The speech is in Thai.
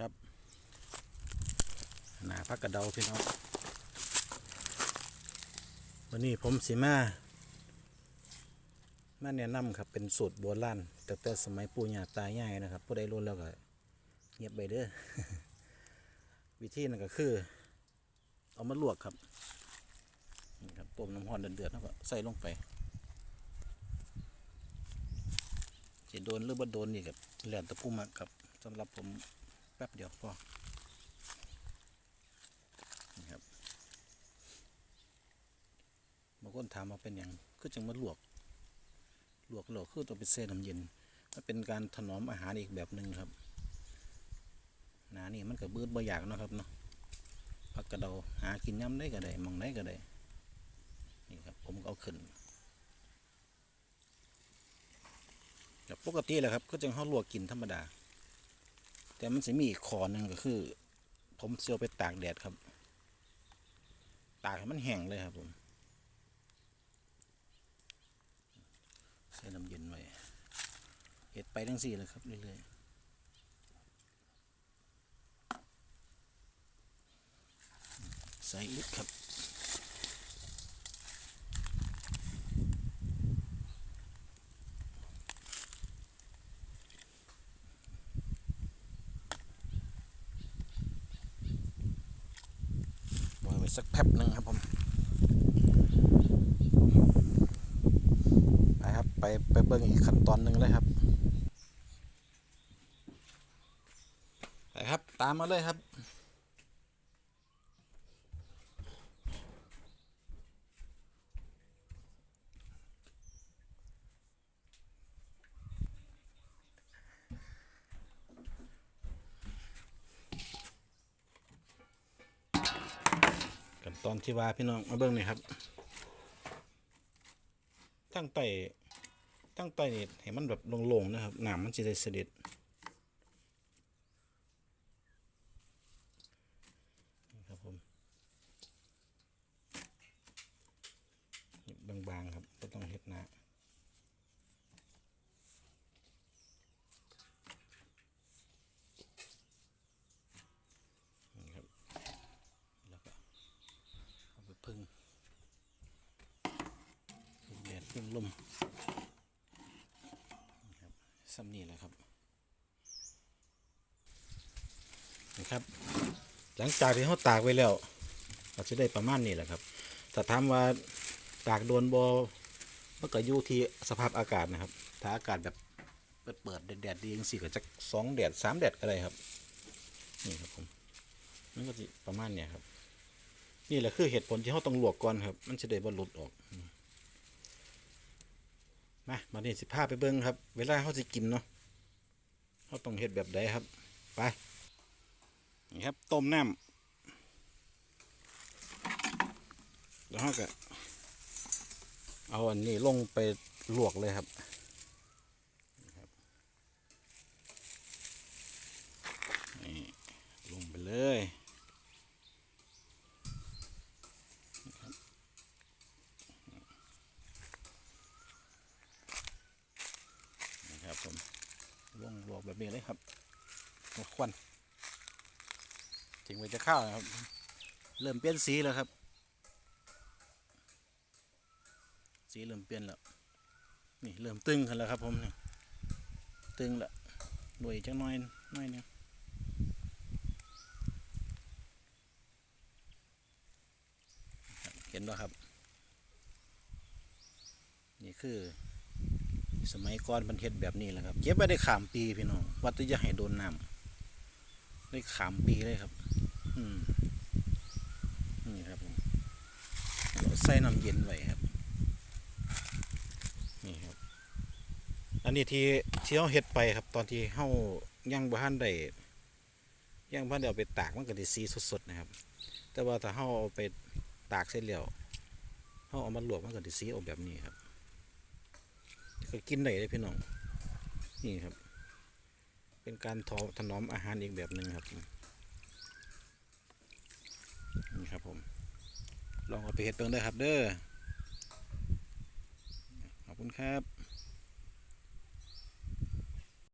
ครับหนาพักกระเดาพี่น้องวันนี้ผมสิมามาแนะนำครับเป็นสูตรโบราณแต่แต่สมัยปู่ย่าตายายนะครับผู้ใดรู้แล้วก็เงียบไปเด้อวิธีนั่นก็คือ เอามาลวกครับนี่ครับต้มน้ำร้อนเดือดๆแล้วก็ใส่ลงไปจะโดนหรือบ่โดนนี่ครับแล้วแต่ผู้มักครับสำหรับผม ป๊บเดียวพอนี่ครับบางคนถามมาเป็นอย่างคือจังมาลวก ลวกแล้วคือต้องไปเส้นน้ำเย็นมันเป็นการถนอมอาหารอีกแบบหนึ่งครับหนานี่มันก็บืดบ่อยากนะครับเนาะผักกระเดาหากินย้ำได้ก็ได้มองได้ก็ได้นี่ครับผมก็เอาขึ้นแต่ปกติแหละครับก็จะเขาลวกกินธรรมดา แต่มันจะมีอีกขอหนึ่งก็คือ ผมเสียวไปตากแดดครับ ตากให้มันแห้งเลยครับผมใส่น้ำเย็นไว้เห็ดไปทั้งสี่เลยครับเรื่อยๆใส่อีกครับ บ อยไว้สักแป๊บหนึ่งครับผม ไปครับ ไปไปเบิ่งอีกขั้นตอนหนึ่งเลยครับ ไปครับ ตามมาเลยครับ ตอนที่ว่าพี่น้องมาเบิ้งนี่ครับตั้งไตตั้งไตนี่ให้มันแบบโล่งๆนะครับน้ำมันจะได้เสด็จนี่ครับผมบางๆครับก็ต้องเฮ็ดหนานี่ครับแล้วก็ เอาไปพึ่ง พึ่งแดดพึ่งลมนี่ครับซ้ำนี่แหละครับนี่ครับ หลังจากที่เขาตากไว้แล้วก็จะได้ประมาณนี้แหละครับถ้าถามว่าตากโดนบอมันก็อยู่ที่สภาพอากาศนะครับ ถ้าอากาศแบบเปิดเปิดแดดๆดีจังสิก็จะสองแดดสามแดดก็ได้ครับ นี่ครับผมมันก็จะประมาณเนี้ยครับ นี่แหละคือเหตุผลที่เขาต้องลวกก่อนครับ มันจะได้บรรลุดออก มามาเนี่สิพาไปเบิ้งครับ เวลาเขาจะกินเนาะเขาต้องเฮ็ดแบบใดครับ ไปนี่ครับต้มน้ำแล้วเขาก็เอาอันนี้ลงไปลวกเลยครับนี่ครับนี่ลงไปเลย นะครับผม ลงลวกแบบนี้เลยครับหมดควันถึงไว้จะข้าวนะครับ เริ่มเปลี่ยนสีแล้วครับ สีเริ่มเปลี่ยนแล้ว นี่เริ่มตึงขึ้นแล้วครับผมนี่ตึงล้วหน่วยจังน้อยน้อยหนึงครับเห็นแล้วครับ นี่คือ สมัยก่อนมันเฮ็ดแบบนี้แหละครับ เก็บไว้ได้ขามปีพี่น้องวัดจะให้โดนน้ำได้ขามปีเลยครับ อืมนี่ครับเราใส่น้ำเย็นไว้ครับ นี่ครับ อันนี้ที่ที่เราเฮ็ดไปครับ ตอนที่เฮายังบ่ทันได้ยังบ่ทันได้เอาไปตากมันก็ได้สีสดๆนะครับ แต่ว่าถ้าเฮาเอาไปตากเสร็จแล้วเฮาเอามาลวกมันก็ได้สีออกแบบนี้ครับ ก็กินได้เลยพี่น้อง นี่ครับ เป็นการทอถนอมอาหารอีกแบบหนึ่งครับ นี่ครับผม ลองเอาไปเห็ดเปิงได้ครับเด้อ ขอบคุณครับ